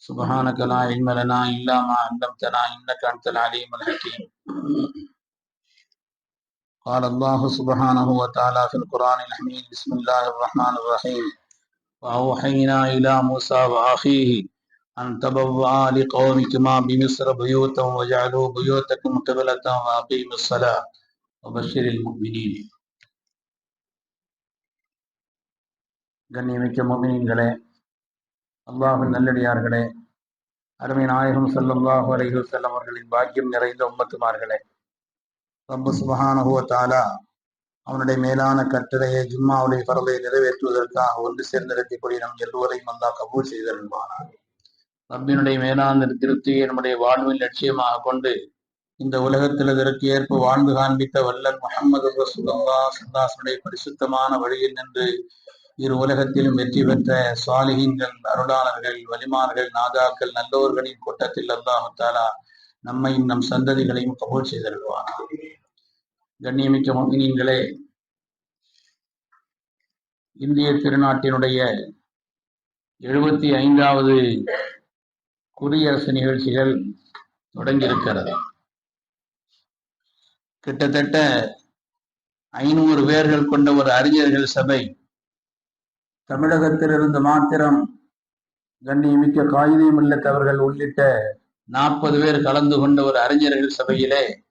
سبحانك لا علم لنا إلا ما علمتنا إنك أنت العليم الحكيم قال الله سبحانه وتعالى في القرآن الحميد بسم الله الرحمن الرحيم وأوحينا إلى موسى وأخيه أن تبوأ لقومكما بمصر بيوتا وجعلوا بيوتكم قبلة وأقيموا الصلاة وبشر المؤمنين கண்ணியமிக்க மொமினீன்களே அல்லாஹின் நல்லடியார்களே அருமை நாயகம் செல்லம்லாஹு அலைஹி வஸல்லம் அவர்களின் பாக்கியம் நிறைந்த உம்மத்துமார்களே ரொம்ப சுபகானகுவ தாலா அவனுடைய மேலான கட்டளையை ஜும்மாவுடைய பரலை நிறைவேற்றுவதற்காக ஒன்று சேர்ந்திருக்கக்கூடிய நம் எல்லோரையும் அல்லா கபூல் செய்திருப்பானார் ரப்பினுடைய மேலான திருப்தியை நம்முடைய வாழ்வின் லட்சியமாக கொண்டு இந்த உலகத்தில் இதற்கு ஏற்ப வாழ்ந்து காண்பித்த வல்லல் முகமது ரசூலுல்லா சந்தாசனுடைய பரிசுத்தமான வழியில் நின்று இரு உலகத்திலும் வெற்றி பெற்ற சுவாலிகின்கள் அருளாளர்கள் வலிமார்கள் நாதாக்கள் நல்லோர்களின் கூட்டத்தில் அல்லாஹாலா நம்மையும் நம் சந்ததிகளையும் கபோல் செய்திருவானார் கண்ணியமிக்க மகினீன்களே இந்திய திருநாட்டினுடைய எழுபத்தி ஐந்தாவது குடியரசு நிகழ்ச்சிகள் தொடங்கியிருக்கிறது. கிட்டத்தட்ட ஐநூறு பேர்கள் கொண்ட ஒரு அறிஞர்கள் சபை தமிழகத்திலிருந்து மாத்திரம் கண்ணியமிக்க காகிதம் இல்லத்தவர்கள் உள்ளிட்ட நாற்பது பேர் கலந்து கொண்ட ஒரு அறிஞர்கள் சபையிலே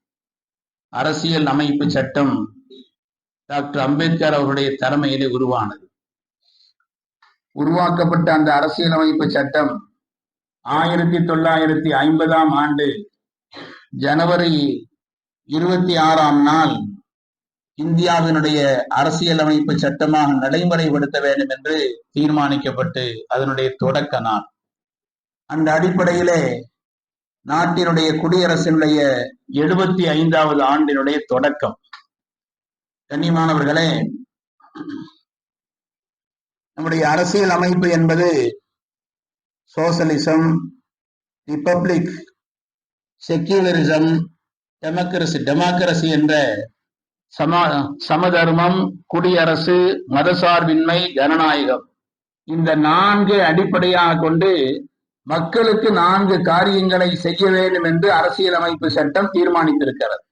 அரசியல் அமைப்பு சட்டம் டாக்டர் அம்பேத்கர் அவருடைய தலைமையிலே உருவானது. உருவாக்கப்பட்ட அந்த அரசியலமைப்பு சட்டம் ஆயிரத்தி தொள்ளாயிரத்தி ஐம்பதாம் ஆண்டு ஜனவரி இருபத்தி ஆறாம் நாள் இந்தியாவினுடைய அரசியலமைப்பு சட்டமாக நடைமுறைப்படுத்த வேண்டும் என்று தீர்மானிக்கப்பட்டு அதனுடைய தொடக்க நாள். அந்த அடிப்படையிலே நாட்டினுடைய குடியரசினுடைய எழுபத்தி ஐந்தாவது ஆண்டினுடைய தொடக்கம். கண்ணியமானவர்களே நம்முடைய அரசியல் அமைப்பு என்பது socialism republic secularism democracy democracy என்ற சமா சமதர்மம் குடியரசு மதசார்பின்மை ஜனநாயகம். இந்த நான்கு அடிப்படையாக கொண்டு மக்களுக்கு நான்கு காரியங்களை செய்ய வேண்டும் என்று அரசியலமைப்பு சட்டம் தீர்மானித்திருக்கிறது.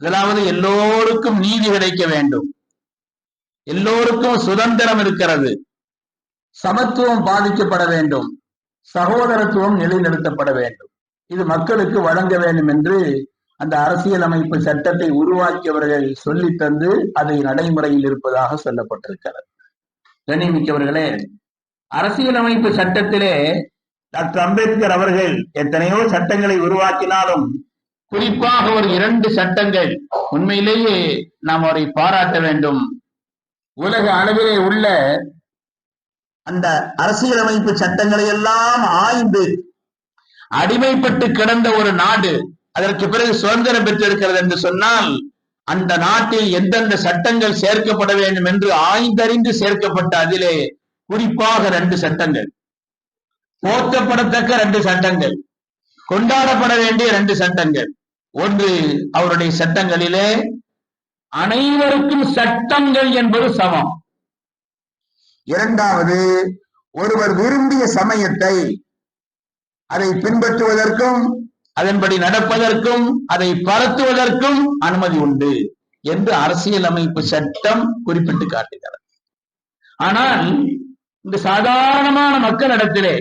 முதலாவது எல்லோருக்கும் நீதி கிடைக்க வேண்டும். எல்லோருக்கும் சுதந்திரம் இருக்கிறது. சமத்துவம் பாதிக்கப்பட வேண்டும். சகோதரத்துவம் நிலைநிறுத்தப்பட வேண்டும். இது மக்களுக்கு வழங்க வேண்டும் என்று அந்த அரசியலமைப்பு சட்டத்தை உருவாக்கியவர்கள் சொல்லி தந்து அதை நடைமுறையில் இருப்பதாக சொல்லப்பட்டிருக்கிறது. கனிமிக்கவர்களே அரசியலமைப்பு சட்டத்திலே டாக்டர் அம்பேத்கர் அவர்கள் எத்தனையோ சட்டங்களை உருவாக்கினாலும் குறிப்பாக ஒரு இரண்டு சட்டங்கள் உண்மையிலேயே நாம் அவரை பாராட்ட வேண்டும். உலக அளவிலே உள்ள அந்த அரசியலமைப்பு சட்டங்களை எல்லாம் ஆய்ந்து அடிமைப்பட்டு கிடந்த ஒரு நாடு அதற்கு பிறகு சுதந்திரம் பெற்றிருக்கிறது என்று சொன்னால் அந்த நாட்டில் எந்தெந்த சட்டங்கள் சேர்க்கப்பட வேண்டும் என்று ஆய்ந்தறிந்து சேர்க்கப்பட்ட அதிலே குறிப்பாக ரெண்டு சட்டங்கள். போற்றப்படத்தக்க ரெண்டு சட்டங்கள். கொண்டாடப்பட வேண்டிய ரெண்டு சட்டங்கள். ஒன்று அவருடைய சட்டங்களிலே அனைவருக்கும் சட்டங்கள் என்பது சமம். இரண்டாவது ஒருவர் விரும்பிய சமயத்தை அதை பின்பற்றுவதற்கும் அதன்படி நடப்பதற்கும் அதை பரத்துவதற்கும் அனுமதி உண்டு என்று அரசியலமைப்பு சட்டம் குறிப்பிட்டு காட்டுகிறது. ஆனால் இந்த சாதாரணமான மக்களிடத்திலே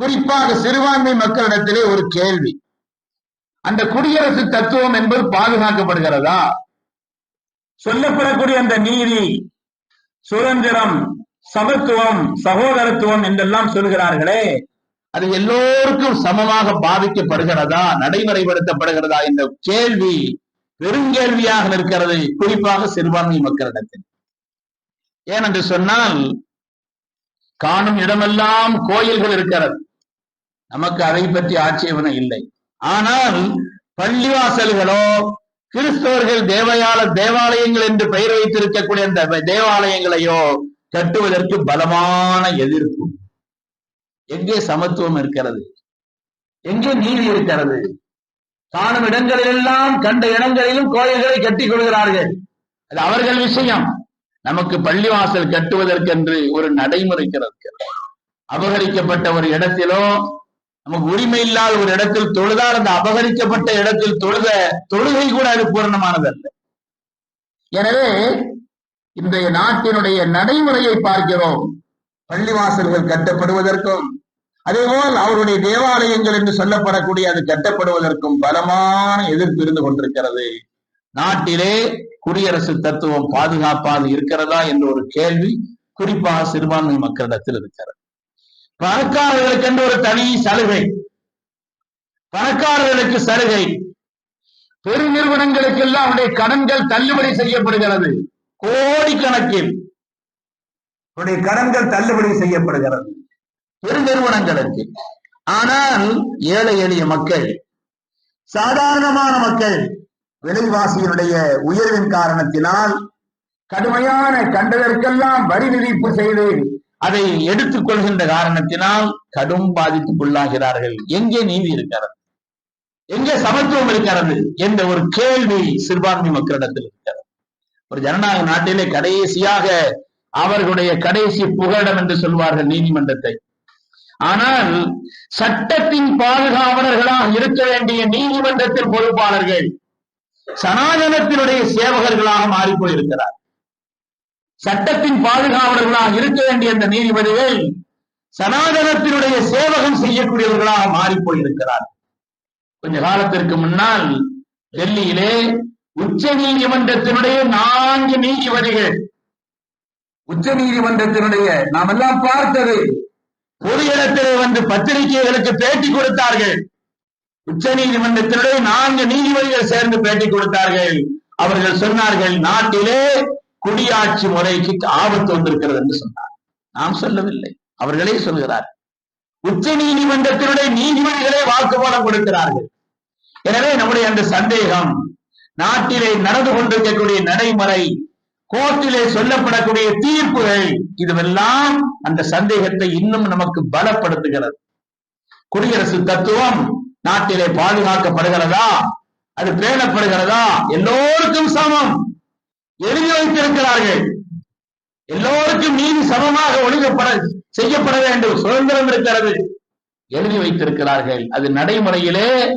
குறிப்பாக சிறுபான்மை மக்களிடத்திலே ஒரு கேள்வி. அந்த குடியரசு தத்துவம் என்பது பாதுகாக்கப்படுகிறதா? சொல்லப்படக்கூடிய அந்த நீதி சுதந்திரம் சமத்துவம் சகோதரத்துவம் என்றெல்லாம் சொல்கிறார்களே அது எல்லோருக்கும் சமமாக பாதிக்கப்படுகிறதா நடைமுறைப்படுத்தப்படுகிறதா என்ற கேள்வி பெருங்கேள்வியாக நிற்கிறது குறிப்பாக சிறுபான்மை மக்களிடத்தில். ஏனென்று சொன்னால் காணும் இடமெல்லாம் கோயில்கள் இருக்கிறது. நமக்கு அதை பற்றி ஆட்சேபனை இல்லை. ஆனால் பள்ளிவாசல்களோ கிறிஸ்தவர்கள் தேவயால தேவாலயங்கள் என்று பெயர் வைத்திருக்கக்கூடிய அந்த தேவாலயங்களையோ கட்டுவதற்கு பலமான எதிர்ப்பு. எங்கே சமத்துவம் இருக்கிறது? எங்கே நீதி இருக்கிறது? காணும் இடங்களிலெல்லாம் கண்ட இடங்களிலும் கோயில்களை கட்டி கொள்கிறார்கள். அது அவர்கள் விஷயம். நமக்கு பள்ளிவாசல் கட்டுவதற்கென்று ஒரு நடைமுறை அபகரிக்கப்பட்ட ஒரு இடத்திலோ நமக்கு உரிமை இல்லாத ஒரு இடத்தில் தொழுதால் அந்த அபகரிக்கப்பட்ட இடத்தில் தொழுத தொழுகை கூட அது பூரணமானதல்ல எனவே இந்த நாட்டினுடைய நடைமுறையை பார்க்கிறோம். பள்ளிவாசல்கள் கட்டப்படுவதற்கும் அதேபோல் அவருடைய தேவாலயங்கள் என்று சொல்லப்படக்கூடிய அது கட்டப்படுவதற்கும் பலமான எதிர்ப்பு இருந்து கொண்டிருக்கிறது. நாட்டிலே குடியரசு தத்துவம் பாதுகாப்பாக இருக்கிறதா என்ற ஒரு கேள்வி குறிப்பாக சிறுபான்மை மக்களிடத்தில் இருக்கிறது. பணக்காரர்களுக்கு என்று ஒரு தனி சலுகை. பணக்காரர்களுக்கு சலுகை. பெருநிறுவனங்களுக்கு எல்லாம் அவருடைய கடன்கள் தள்ளுபடி செய்யப்படுகிறது. கோடிக்கணக்கில். அவருடைய கடன்கள் தள்ளுபடி செய்யப்படுகிறது. பெருநிறுவனங்களுக்கு ஆனால் ஏழை எளிய மக்கள் சாதாரணமான மக்கள் விலைவாசியினுடைய உயர்வின் காரணத்தினால் கடுமையான கண்டதற்கெல்லாம் வரி விதிப்பு செய்து அதை எடுத்துக் கொள்கின்ற காரணத்தினால் கடும் பாதிப்புக்குள்ளாகிறார்கள். எங்கே நீதி இருக்கிறது? எங்கே சமத்துவம் இருக்கிறது என்ற ஒரு கேள்வி சிறுபான்மை மக்களிடத்தில் இருக்கிறது. ஒரு ஜனநாயக நாட்டிலே கடைசியாக அவர்களுடைய கடைசி புகலிடம் என்று சொல்வார்கள் நீதிமன்றத்தை. ஆனால் சட்டத்தின் பாதுகாவலர்களாக இருக்க வேண்டிய நீதிமன்றத்தில் பொறுப்பாளர்கள் சனாதனத்தினுடைய சேவகர்களாக மாறிப்போயிருக்கிறார் சட்டத்தின் பாதுகாவலர்களாக இருக்க வேண்டிய அந்த நீதிபதிகள் சனாதனத்தினுடைய சேவகம் செய்யக்கூடியவர்களாக மாறிப்போயிருக்கிறார் கொஞ்ச காலத்திற்கு முன்னால் டெல்லியிலே உச்ச நீதிமன்றத்தினுடைய நான்கு நீதிபதிகள். உச்ச நீதிமன்றத்தினுடைய நாம் எல்லாம் பார்த்தது. பொது இடத்திலே வந்து பத்திரிகைகளுக்கு பேட்டி கொடுத்தார்கள். உச்ச நீதிமன்றத்தினுடைய நான்கு நீதிபதிகள் சேர்ந்து பேட்டி கொடுத்தார்கள். அவர்கள் சொன்னார்கள் நாட்டிலே குடியாட்சி முறைக்கு ஆபத்து வந்திருக்கிறது என்று சொன்னார். நாம் சொல்லவில்லை. அவர்களே சொல்கிறார். உச்ச நீதிமன்றத்தினுடைய நீதிபதிகளே வாக்குமூலம் கொடுக்கிறார்கள். எனவே நம்முடைய அந்த சந்தேகம் நாட்டிலே நடந்து கொண்டிருக்கக்கூடிய நடைமுறை கோர்ட்டிலே சொல்லப்படக்கூடிய தீர்ப்புகள் இதுவெல்லாம் அந்த சந்தேகத்தை இன்னும் நமக்கு பலப்படுத்துகிறது. குடியரசு தத்துவம் நாட்டிலே பாதுகாக்கப்படுகிறதா? அது பேணப்படுகிறதா? எல்லோருக்கும் சமம். எழுதி வைத்திருக்கிறார்கள். எல்லோருக்கும் நீதி சமமாக ஒழுங்கப்பட செய்யப்பட வேண்டும். சுதந்திரம் இருக்கிறது. எழுதி வைத்திருக்கிறார்கள். அது நடைமுறையிலே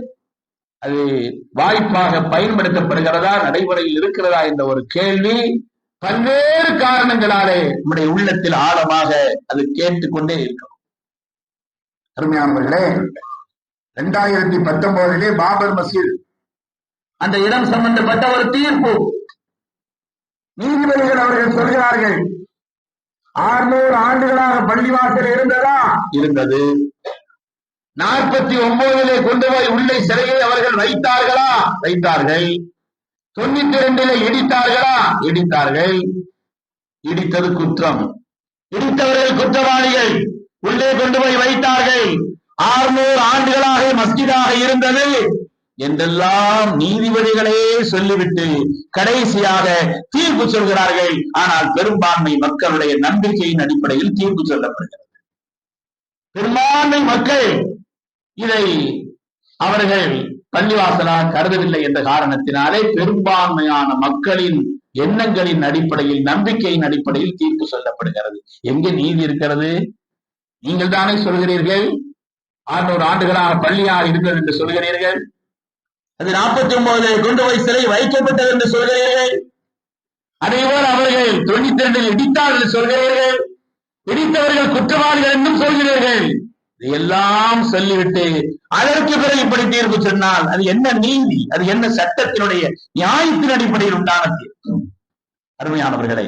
அது வாய்ப்பாக பயன்படுத்தப்படுகிறதா? நடைமுறையில் இருக்கிறதா? என்ற ஒரு கேள்வி பல்வேறு காரணங்களாலே நம்முடைய உள்ளத்தில் ஆழமாக அது கேட்டுக்கொண்டே இருக்கும் அருமையானவர்களே இரண்டாயிரத்தி பத்தொன்பதிலே பாபர் மசீத் அந்த இடம் சம்பந்தப்பட்ட ஒரு தீர்ப்பு. நீதிபதிகள் அவர்கள் சொல்கிறார்கள் ஆறுநூறு ஆண்டுகளாக பள்ளிவாசல் இருந்ததா? இருந்தது. நாற்பத்தி ஒன்பதிலே கொண்டு போய் உள்ளே சிறையை அவர்கள் வைத்தார்களா? வைத்தார்கள். தொண்ணூத்தி ரெண்டுல இடித்தார்களா? இடித்தார்கள். இடித்தது குற்றம். இடித்தவர்கள் குற்றவாளிகள். உள்ளே கொண்டு போய் வைத்தார்கள். ஆறுநூறு ஆண்டுகளாக மஸ்ஜிதாக இருந்தது என்றெல்லாம் நீதிபதிகளே சொல்லிவிட்டு கடைசியாக தீர்ப்பு சொல்கிறார்கள். ஆனால் பெரும்பான்மை மக்களுடைய நம்பிக்கையின் அடிப்படையில் தீர்ப்பு சொல்லப்படுகிறது. பெரும்பான்மை மக்கள் இதை அவர்கள் பள்ளிவாசலாக கருதவில்லை என்ற காரணத்தினாலே பெரும்பான்மையான மக்களின் எண்ணங்களின் அடிப்படையில் நம்பிக்கையின் அடிப்படையில் தீர்ப்பு சொல்லப்படுகிறது. எங்க நீதி இருக்கிறது? நீங்கள் தானே சொல்கிறீர்கள்? ஆறுநூறு ஆண்டுகளாக பள்ளியார் இருந்தது என்று சொல்கிறீர்கள். அது நாற்பத்தி ஒன்பது கொண்டு போய் சிலை வைக்கப்பட்டது என்று சொல்கிறீர்கள். அதேபோல் அவர்கள் தொண்ணூத்தி ரெண்டில் இடித்தார் என்று சொல்கிறீர்கள். இடித்தவர்கள் குற்றவாளிகள் என்றும் சொல்கிறீர்கள். இதையெல்லாம் சொல்லிவிட்டு அதற்கு பிறகு இப்படி தீர்ப்பு சொன்னால் அது என்ன நீதி? அது என்ன சட்டத்தினுடைய நியாயத்தின் அடிப்படையில் உண்டான தீர்ப்பு அருமையானவர்களே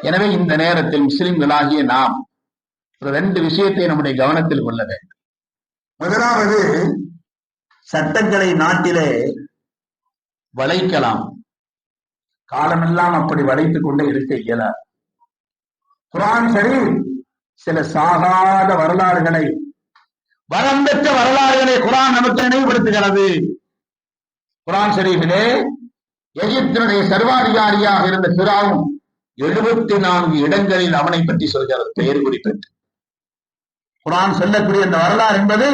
எனவே இந்த நேரத்தில் முஸ்லிம்களாகிய நாம் ஒரு ரெண்டு விஷயத்தை நம்முடைய கவனத்தில் கொள்ள வேண்டும். முதலாவது சட்டங்களை நாட்டிலே வளைக்கலாம். காலமெல்லாம் அப்படி வளைத்துக் கொண்டே இருக்க இயலாது. குரான் சரி சில சாகாத வரலாறுகளை வரம்பெற்ற வரலாறுகளை குரான் நமக்கு நினைவுபடுத்துகிறது. குரான் ஷரீஃபிலே எகிப்தினுடைய சர்வாதிகாரியாக இருந்த பிராவும் எழுபத்தி நான்கு இடங்களில் அவனை பற்றி சொல்கிறது பெயர் குறிப்பிட்டு. குரான் சொல்லக்கூடிய அந்த வரலாறு என்பது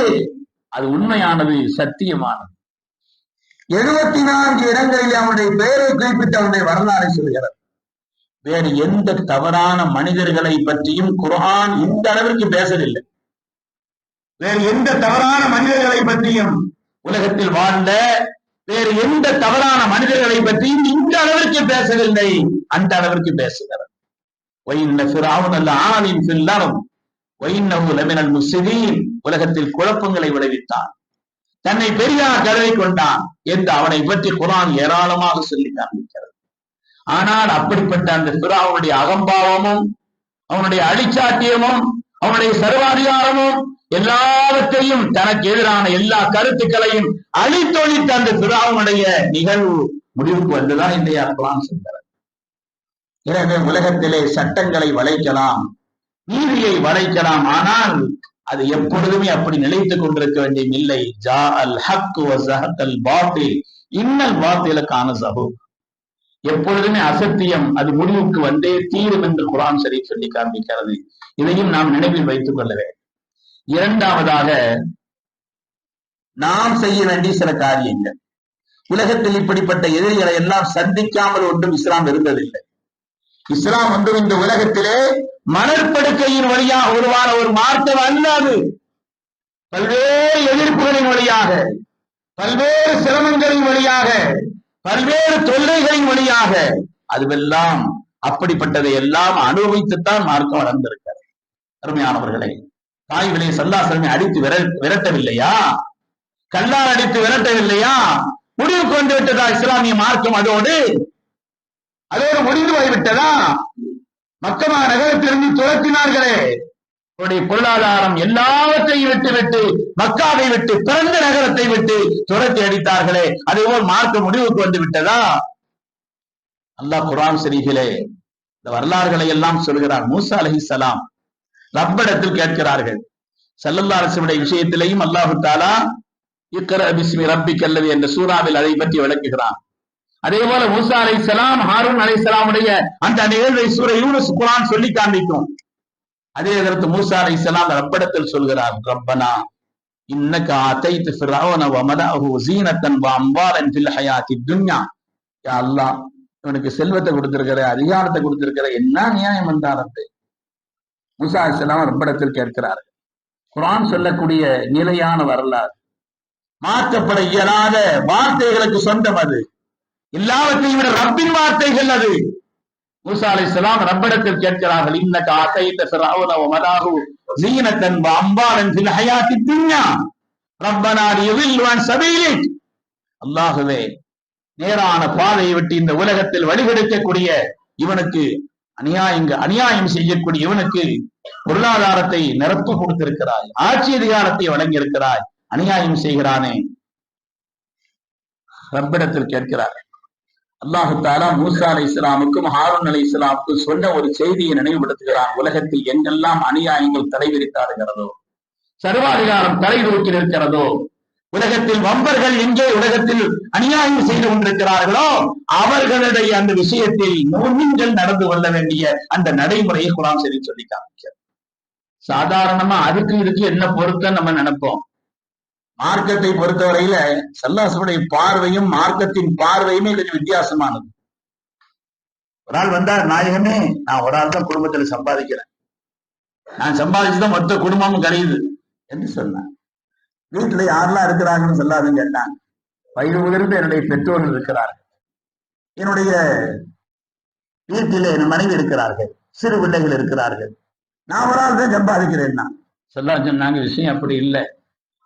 அது உண்மையானது சத்தியமானது. எழுபத்தி நான்கு இடங்களில் அவனுடைய பெயரை குறிப்பிட்டு அவனுடைய வரலாறை சொல்கிறது வேறு எந்த தவறான மனிதர்களை பற்றியும் குரான் இந்த அளவிற்கு பேசவில்லை. வேறு எந்த தவறான மனிதர்களை பற்றியும் உலகத்தில் வாழ்ந்த வேறு எந்த தவறான மனிதர்களை பற்றியும் இந்த அளவிற்கு பேசவில்லை. அந்த அளவிற்கு பேசுகிறார் அல்ல உலகத்தில் குழப்பங்களை விளைவித்தான் தன்னை பெரியார் கருதி கொண்டான். என்று அவனை பற்றி குரான் ஏராளமாக சொல்லி காண்பிக்கிறது. ஆனால் அப்படிப்பட்ட அந்த பிராவுடைய அகம்பாவமும் அவனுடைய அடிச்சாட்டியமும் அவனுடைய சர்வாதிகாரமும் எல்லாவற்றையும் தனக்கு எதிரான எல்லா கருத்துக்களையும் அழித்தொழித்த அந்த பிராவுடைய நிகழ்வு முடிவுக்கு வந்துதான் இந்த குரான் சொல்கிறார் எனவே உலகத்திலே சட்டங்களை வளைக்கலாம் நீதியை வளைக்கலாம் ஆனால் அது எப்பொழுதுமே அப்படி நிலைத்துக் கொண்டிருக்க வேண்டிய இல்லை ஜா அல் ஹக் அல் பாட்டில் இன்னல் பாத்திலுக்கான சபு எப்பொழுதுமே அசத்தியம் அது முடிவுக்கு வந்தே தீரும் என்று குரான் சரி சொல்லி காண்பிக்கிறது. இதையும் நாம் நினைவில் வைத்துக் கொள்ள வேண்டும். இரண்டாவதாக நாம் செய்ய வேண்டிய சில காரியங்கள். உலகத்தில் இப்படிப்பட்ட எதிரிகளை எல்லாம் சந்திக்காமல் ஒன்றும் இஸ்லாம் இருந்ததில்லை. இஸ்லாம் வந்து இந்த உலகத்திலே மணற்படுக்கையின் வழியாக உருவான ஒரு மார்க்கம் அல்லாது பல்வேறு எதிர்ப்புகளின் வழியாக பல்வேறு சிரமங்களின் வழியாக பல்வேறு தொல்லைகளின் வழியாக அதுவெல்லாம் அப்படிப்பட்டதை எல்லாம் அனுபவித்துத்தான் மார்க்கம் வளர்ந்திருக்கிறது. அருமையானவர்களே தாய் விலை சல்லாசலமை அடித்து விர விரட்டவில்லையா? கல்லால் அடித்து விரட்டவில்லையா? முடிவுக்கு கொண்டு விட்டதா இஸ்லாமிய மார்க்கம் அதோடு? அதோடு முடிந்து போய்விட்டதா? மக்கமா நகரத்திலிருந்து துரத்தினார்களே. அவருடைய பொருளாதாரம் எல்லாவற்றையும் விட்டு விட்டு மக்காவை விட்டு பிறந்த நகரத்தை விட்டு துரத்தி அடித்தார்களே. அதே போல் மார்க்க முடிவுக்கு வந்து விட்டதா? அல்லாஹ் குரான் சரிகளே இந்த வரலாறுகளை எல்லாம் சொல்கிறார். மூசா அலஹிசலாம் ரப்பிடத்தில் கேட்கிறார்கள். சல்லல்லா அரசுடைய விஷயத்திலேயும் அல்லாஹு தாலா இக்கர பிஸ்மி ரப்பி கல்லவி என்ற சூறாவில் அதை பற்றி விளக்குகிறான். அதே போல மூசா அலை சலாம் ஹாரூன் அலை சலாமுடைய அந்த நிகழ்வை சூர குரான் சொல்லி காண்பிக்கும். அதே நேரத்து மூசா அலை இஸ்லாம் ரப்படத்தில் சொல்கிறார் ரப்பனா இன்னக அத்தைத்து ஃபிரௌன வமதாஹு மலஅஹு ஸீனத்தன் வ அம்வாலன் ஃபில் ஹயாத்தி துன்யா. யா அல்லாஹ் இவனுக்கு செல்வத்தை கொடுத்திருக்கிற அதிகாரத்தை கொடுத்திருக்கிற என்ன நியாயம் வந்தார் மூசா அலை சலாம் ரப்படத்தில் கேட்கிறார். குரான் சொல்லக்கூடிய நிலையான வரலாறு. மாற்றப்பட இயலாத வார்த்தைகளுக்கு சொந்தம் அது. எல்லாவற்றையும் விட ரப்பின் வார்த்தைகள் அது. மூசா அலை இஸ்லாம் ரப்படத்தில் கேட்கிறார்கள் இன்னக அதைத்த சிராவுன வ மலஅஹு ஸீனத்தன் வ அம்வாலன் ஹயாத்தி துன்யா. ரப்பனார் எவில்வான் அன் அல்லாகவே நேரான பாதையை விட்டு இந்த உலகத்தில் வழிகெடுக்கக்கூடிய இவனுக்கு அநியாயங்க அநியாயம் செய்யக்கூடிய இவனுக்கு பொருளாதாரத்தை நிரப்பு கொடுத்திருக்கிறாய் ஆட்சி அதிகாரத்தை வழங்கியிருக்கிறாய் அநியாயம் செய்கிறானே. ரப்பிடத்தில் கேட்கிறார் அல்லாஹு தாலா மூசா அலை இஸ்லாமுக்கும் ஹாரூன் அலை இஸ்லாமுக்கும் சொன்ன ஒரு செய்தியை நினைவுபடுத்துகிறான். உலகத்தில் எங்கெல்லாம் அநியாயங்கள் தலைவிரித்தாடுகிறதோ சர்வாதிகாரம் தலை தூக்கி நிற்கிறதோ உலகத்தில் வம்பர்கள் எங்கே உலகத்தில் அநியாயம் செய்து கொண்டிருக்கிறார்களோ அவர்களுடைய அந்த விஷயத்தில் மூமின்கள் நடந்து கொள்ள வேண்டிய அந்த நடைமுறையை குலாம் சரி சொல்லி காமிக்கிறது. சாதாரணமா அதுக்கு இதுக்கு என்ன பொருத்தம் நம்ம நினைப்போம். மார்க்கத்தை பொறுத்தவரையில செல்லாசனுடைய பார்வையும் மார்க்கத்தின் பார்வையுமே கொஞ்சம் வித்தியாசமானது. ஒரு ஆள் வந்தார் நாயகமே நான் ஒரு ஆள் தான் குடும்பத்துல சம்பாதிக்கிறேன். நான் சம்பாதிச்சுதான் மொத்த குடும்பமும் கரையுது. என்று சொன்னான் வீட்டுல யாரெல்லாம் இருக்கிறாங்கன்னு சொல்லாதுன்னு கேட்டான். வயது முதிர்ந்து என்னுடைய பெற்றோர்கள் இருக்கிறார்கள். என்னுடைய வீட்டிலே என் மனைவி இருக்கிறார்கள். சிறு பிள்ளைகள் இருக்கிறார்கள். நான் ஒரு ஆள் தான் சம்பாதிக்கிறேன் நான் சொல்லா சொன்னாங்க விஷயம் அப்படி இல்லை.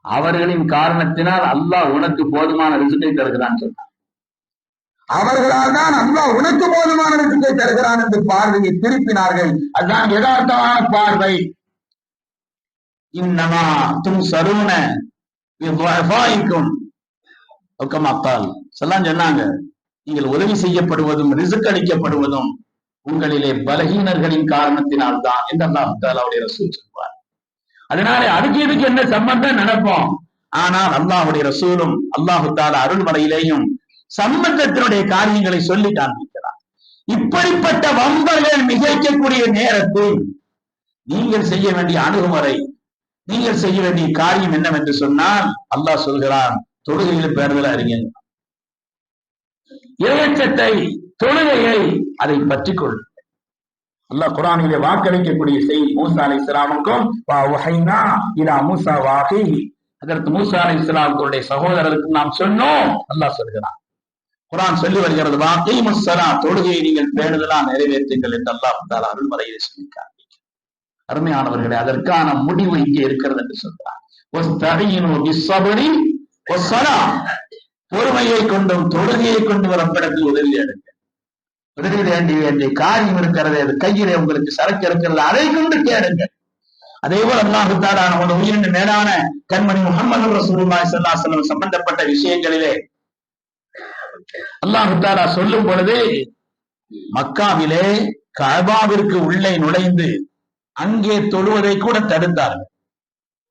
அவர்களின் காரணத்தினால் அல்லாஹ் உனக்கு போதுமான ரிசுக்கை தருகிறான் சொன்னான். அவர்களால் தான் அல்லாஹ் உனக்கு போதுமான ரிசுக்கை தருகிறான் என்று பார்வையை திருப்பினார்கள். அதுதான் யதார்த்தமான பார்வை. இன்னமா தும் சருண ஒக்கமாத்தால் சொல்லாம் சொன்னாங்க. நீங்கள் உதவி செய்யப்படுவதும் ரிசுக் அளிக்கப்படுவதும் உங்களிலே பலகீனர்களின் காரணத்தினால் தான் என்று அல்லாஹ் அவருடைய ரசூல் சொல்வார். அதனால அதுக்கு இதுக்கு என்ன சம்பந்தம் நினைப்போம்? ஆனால் அல்லாஹுடைய ரசூலும் அல்லாஹு தால அருள்மலையிலேயும் சம்பந்தத்தினுடைய காரியங்களை சொல்லி காண்பிக்கிறார். இப்படிப்பட்ட வம்பர்கள் மிகைக்கக்கூடிய நேரத்தில் நீங்கள் செய்ய வேண்டிய அணுகுமுறை நீங்கள் செய்ய வேண்டிய காரியம் என்னவென்று சொன்னால் அல்லாஹ் சொல்கிறான் தொழுகையில் பேருதல அறிஞர் இறையச்சத்தை தொழுகையை அதை பற்றிக்கொள். அல்லாஹ் குரானிலே வாக்களிக்கக்கூடிய செய்தி மூசா அலை இஸ்லாமுக்கும் இலா மூசா வாகி அதற்கு மூசா அலி இஸ்லாமுடைய சகோதரருக்கு நாம் சொன்னோம். அல்லாஹ் சொல்கிறான். குரான் சொல்லி வருகிறது வாக்கை முசலா தொழுகையை நீங்கள் பேணுதலா நிறைவேற்றுங்கள் என்று அல்லாஹ் தாலா அருள்மறையை சொல்லிக்கார் அருமையானவர்களே அதற்கான முடிவு இங்கே இருக்கிறது என்று சொல்றார் பொறுமையை கொண்டும் தொழுகையை கொண்டு வரப்படத்தில் உதவி எடுங்க உதவி வேண்டிய வேண்டிய காரியம் இருக்கிறது அது கையிலே உங்களுக்கு சரக்கு இருக்கிறது. அதை கொண்டு கேளுங்க அதே போல அல்லாஹு நமது உயிரின் மேலான கண்மணி முகமது ரசூலுல்லாஹி சல்லாசலம் சம்பந்தப்பட்ட விஷயங்களிலே அல்லாஹு சொல்லும் பொழுது மக்காவிலே கபாவிற்கு உள்ளே நுழைந்து அங்கே தொழுவதை கூட தடுத்தார்கள்.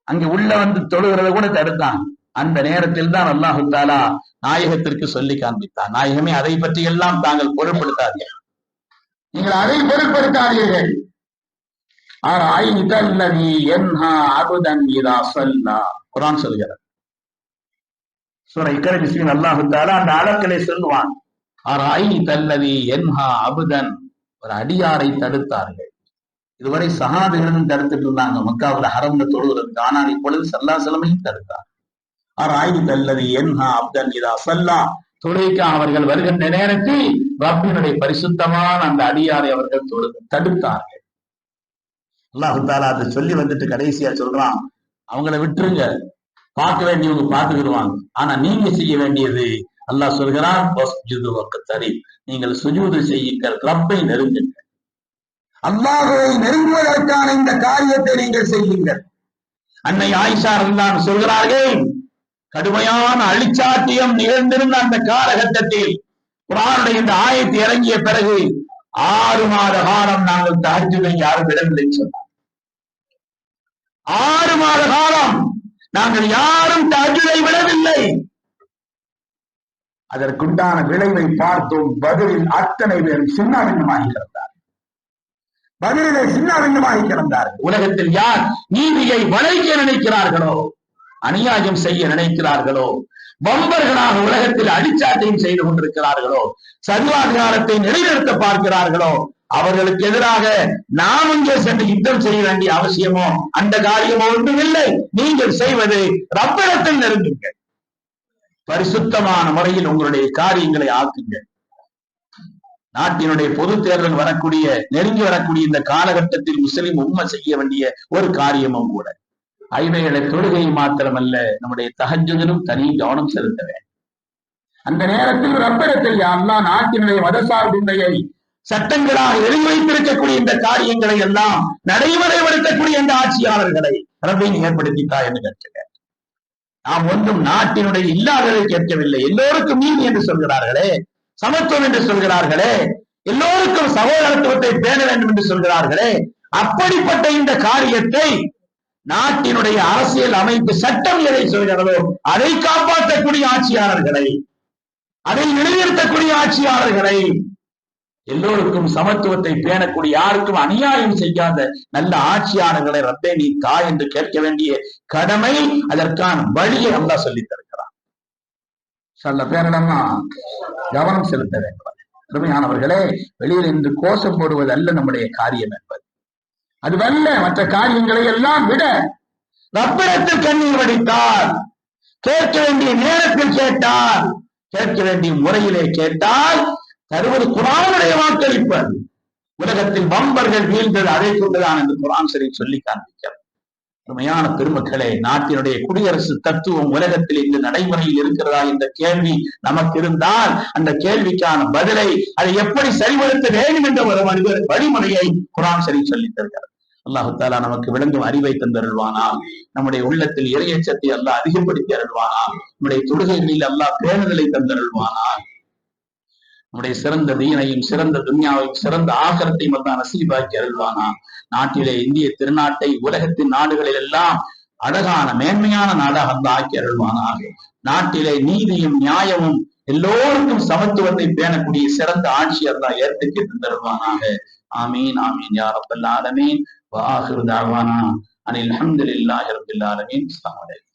அங்கே உள்ள வந்து தொழுகிறத கூட தடுத்தாங்க அந்த நேரத்தில் தான் அல்லாஹு தாலா நாயகத்திற்கு சொல்லி காண்பித்தார் நாயகமே அதை பற்றி எல்லாம் தாங்கள் பொருட்படுத்தாதீர்கள். நீங்கள் அதை பொருட்படுத்தாதீர்கள். குரான் சொல்கிறார் சூர இக்கரபிஸ்மின் அல்லாஹு தாலா அந்த அளக்களை சொல்லுவான். ஆராய் தல்லவி என்ஹா அபுதன். ஒரு அடியாரை தடுத்தார்கள். இதுவரை சஹாபிகளும் தடுத்துட்டு இருந்தாங்க. மக்காவுல ஹரம்ல தொழுவதற்கு ஆனால் இப்பொழுது சல்லா செலமையும் தடுத்தார். தொழுகைக்கு அவர்கள் வருகின்ற நேரத்தில் ரப்பினுடைய பரிசுத்தமான அந்த அடியாரை அவர்கள் தொழு தடுத்தார்கள். அல்லாஹு தாலா அதை சொல்லி வந்துட்டு கடைசியா சொல்றான் அவங்கள விட்டுருங்க. பார்க்க வேண்டியவங்க பார்த்துக்கிடுவாங்க. ஆனா நீங்க செய்ய வேண்டியது அல்லாஹ் சொல்கிறான் நீங்கள் சுஜூது செய்யுங்கள். ரப்பை நெருங்குங்கள். அல்லாஹை நெருங்குவதற்கான இந்த காரியத்தை நீங்கள் செய்யுங்கள். அன்னை ஆயிஷா இருந்தான் சொல்கிறார்கள் கடுமையான அழிச்சாட்டியம் நிகழ்ந்திருந்த அந்த காலகட்டத்தில் குரானுடைய இந்த ஆயத்தை இறங்கிய பிறகு ஆறு மாத காலம் நாங்கள் தஹஜுதை யாரும் விடவில்லை சொன்னார். ஆறு மாத காலம் நாங்கள் யாரும் தஹஜுதை விடவில்லை. அதற்குண்டான விளைவை பார்த்தோம். பதிலில் அத்தனை பேரும் சின்னாபின்னமாகி கிடந்தார் பதிலிலே சின்னாபின்னமாகி கிடந்தார் உலகத்தில் யார் நீதியை வளைக்க நினைக்கிறார்களோ அநியாயம் செய்ய நினைக்கிறார்களோ? வம்பர்களாக உலகத்தில் அடிச்சாட்டையும் செய்து கொண்டிருக்கிறார்களோ? சர்வாதிகாரத்தை நிலைநிறுத்த பார்க்கிறார்களோ? அவர்களுக்கு எதிராக நாம் இங்கே சென்று யுத்தம் செய்ய வேண்டிய அவசியமோ? அந்த காரியமோ ஒன்றுமில்லை நீங்கள் செய்வது ரப்பிடத்தில் நெருங்குங்கள். பரிசுத்தமான முறையில் உங்களுடைய காரியங்களை ஆக்குங்கள். நாட்டினுடைய பொது தேர்தல் வரக்கூடிய நெருங்கி வரக்கூடிய இந்த காலகட்டத்தில் முஸ்லிம் உண்மை செய்ய வேண்டிய ஒரு காரியமும் கூட. ஐவேளை தொழுகை மாத்திரமல்ல நம்முடைய தகஜதிலும் தனி கவனம் செலுத்த வேண்டும். அந்த நேரத்தில் ரப்பரத்தில் அல்லா நாட்டினுடைய மதசார்பின்மையை சட்டங்களாக எழுதி வைத்திருக்கக்கூடிய இந்த காரியங்களை எல்லாம் நடைமுறைப்படுத்தக்கூடிய இந்த ஆட்சியாளர்களை ரப்பை ஏற்படுத்தித்தா என்று கேட்கிறேன் நாம் ஒன்றும் நாட்டினுடைய இல்லாததை கேட்கவில்லை. எல்லோருக்கும் நீதி என்று சொல்கிறார்களே சமத்துவம் என்று சொல்கிறார்களே எல்லோருக்கும் சகோதரத்துவத்தை பேண வேண்டும் என்று சொல்கிறார்களே அப்படிப்பட்ட இந்த காரியத்தை நாட்டினுடைய அரசியல் அமைப்பு சட்டம் எதை சொல்கிறதோ அதை காப்பாற்றக்கூடிய ஆட்சியாளர்களை அதை நிலைநிறுத்தக்கூடிய ஆட்சியாளர்களை எல்லோருக்கும் சமத்துவத்தை பேணக்கூடிய யாருக்கும் அநியாயம் செய்யாத நல்ல ஆட்சியாளர்களை ரத்தே நீ தா என்று கேட்க வேண்டிய கடமை அதற்கான வழியை அல்லா சொல்லித் தருகிறான். சில பேரிடமா கவனம் செலுத்த வேண்டும். அருமையானவர்களே வெளியில் இன்று கோஷம் போடுவது அல்ல நம்முடைய காரியம் என்பது. அதுவல்ல மற்ற காரியங்களை எல்லாம் விட ரப்பிடத்தில் கண்ணீர் வடித்தார். கேட்க வேண்டிய நேரத்தில் கேட்டார். கேட்க வேண்டிய முறையிலே கேட்டால் தருவது குரானுடைய வாக்களிப்பு உலகத்தில் பம்பர்கள் வீழ்ந்தது அதை கொண்டுதான் என்று குரான் சரி சொல்லி காண்பிக்கிறது அருமையான பெருமக்களே நாட்டினுடைய குடியரசு தத்துவம் உலகத்தில் இந்த நடைமுறையில் இருக்கிறதா என்ற கேள்வி நமக்கு இருந்தால் அந்த கேள்விக்கான பதிலை அதை எப்படி சரிபடுத்த வேண்டும் என்ற ஒரு மனிதர் வழிமுறையை குரான் சரி சொல்லித் தருகிறார். அல்லாஹு தாலா நமக்கு விளங்கும் அறிவை தந்தருள்வானா? நம்முடைய உள்ளத்தில் இறையச்சத்தை அல்லாஹ் அதிகப்படுத்தி அருள்வானா? நம்முடைய தொழுகைகளில் அல்லாஹ் பேணுதலை தந்தருள்வானா? நம்முடைய சிறந்த தீனையும் சிறந்த துன்யாவையும் சிறந்த ஆகரத்தையும் அல்லாஹ் நசீபாக்கி அருள்வானா? நாட்டிலே இந்திய திருநாட்டை உலகத்தின் நாடுகளில் எல்லாம் அழகான மேன்மையான நாடாக வந்து ஆக்கி அருள்வானாக. நாட்டிலே நீதியும் நியாயமும் எல்லோருக்கும் சமத்துவத்தை பேணக்கூடிய சிறந்த ஆட்சி அல்லாஹ் ஏற்றுக்கு தருவானாக ஆமீன் ஆமீன். யா ரப்பல் ஆலமீன். வாஹிரு தாவானா. அனில் அஹமதுல்லாஹி ரப்பில் ஆலமீன். அஸ்ஸலாமு